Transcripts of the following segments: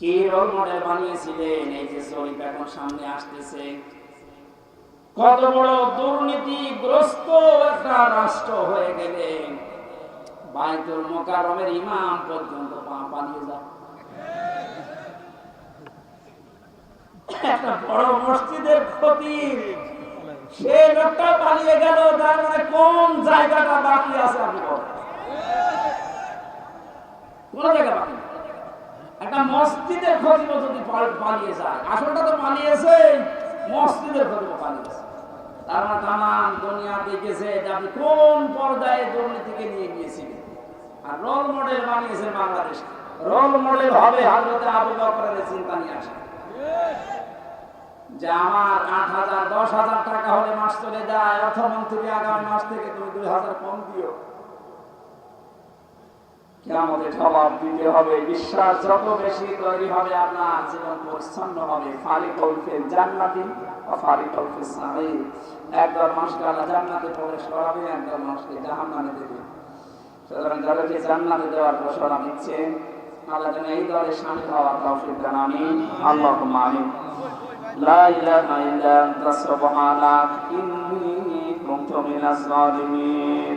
কি role model বানিয়েছিলেন? এই যে শরীফ এখন সামনে আসতেছে। কত বড় দুর্নীতিগ্রস্ত একটা রাষ্ট্র হয়ে গেলে বাইতুল মোকারমের ইমাম পর্যন্ত পা পালিয়ে যায়। বড় মসজিদের ক্ষতি। সে লোকটা পালিয়ে গেল, তার মানে কোন জায়গাটা বাকি আছে আপনি কোন জায়গা বাকি। একটা মসজিদের খতিব যদি পালিয়ে যায়, আসলটা তো পালিয়েছে মসজিদের খতিব পালিয়েছে। তার মানে তামাম দুনিয়া দেখেছে যে আপনি কোন পর্যায়ে দুর্নীতিকে নিয়ে গিয়েছিলেন। আর রোল মডেল বানিয়েছে বাংলাদেশ। রোল মডেল হবে হাজরতে আবু বকরের চিন্তা নিয়ে আসে। যে আমার আট হাজার, দশ হাজার টাকা হলে মাস চলে যায় অর্থমন্ত্রী আগামী মাস থেকে তুমি দুই হাজার কম দিও। কেমন জবাব দিতে হবে, বিশ্বাস যত বেশি তৈরি হবে আপনার জীবন পরিচ্ছন্ন হবে। ফারি কলফে জান্নাতি ফারি কলফে সাহি একদল মানুষকে আল্লাহ জান্নাতে প্রবেশ করাবে, একদল মানুষকে জাহান্নামে দেবে। সুতরাং যাদেরকে জান্নাতে দেওয়ার ঘোষণা দিচ্ছে, আল্লাহ যেন এই দলে শামিল হওয়ার তৌফিক দান, আমিন। আল্লাহুম্মা আমিন। লা ইলাহা ইল্লা আনতা, সুবহানাক, ইন্নী কুনতু মিনাজ জালিমিন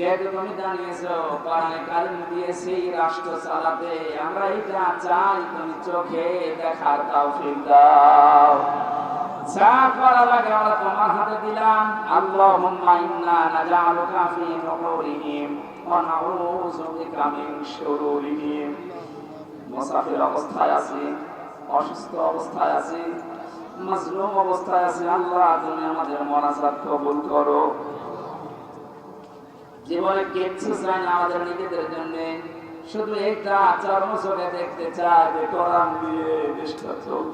যেহেতু তুমি জানিয়েছো কোরআনে কারিম দিয়ে সেই রাষ্ট্র চালাতে, আমরা এটা চাই তুমি চোখে দেখার তৌফিক দাও। দিলাম। অবস্থায় আছি, অসুস্থ অবস্থায় আছি অবস্থায় আছি। আল্লাহ তুমি আমাদের মোনাজাত কবুল করো। জীবনে কিচ্ছু চাই না, আমাদের নিজেদের জন্য। শুধু একটা চর্ম চোখে দেখতে চায় যে করাম দিয়ে দেশটা চলছে।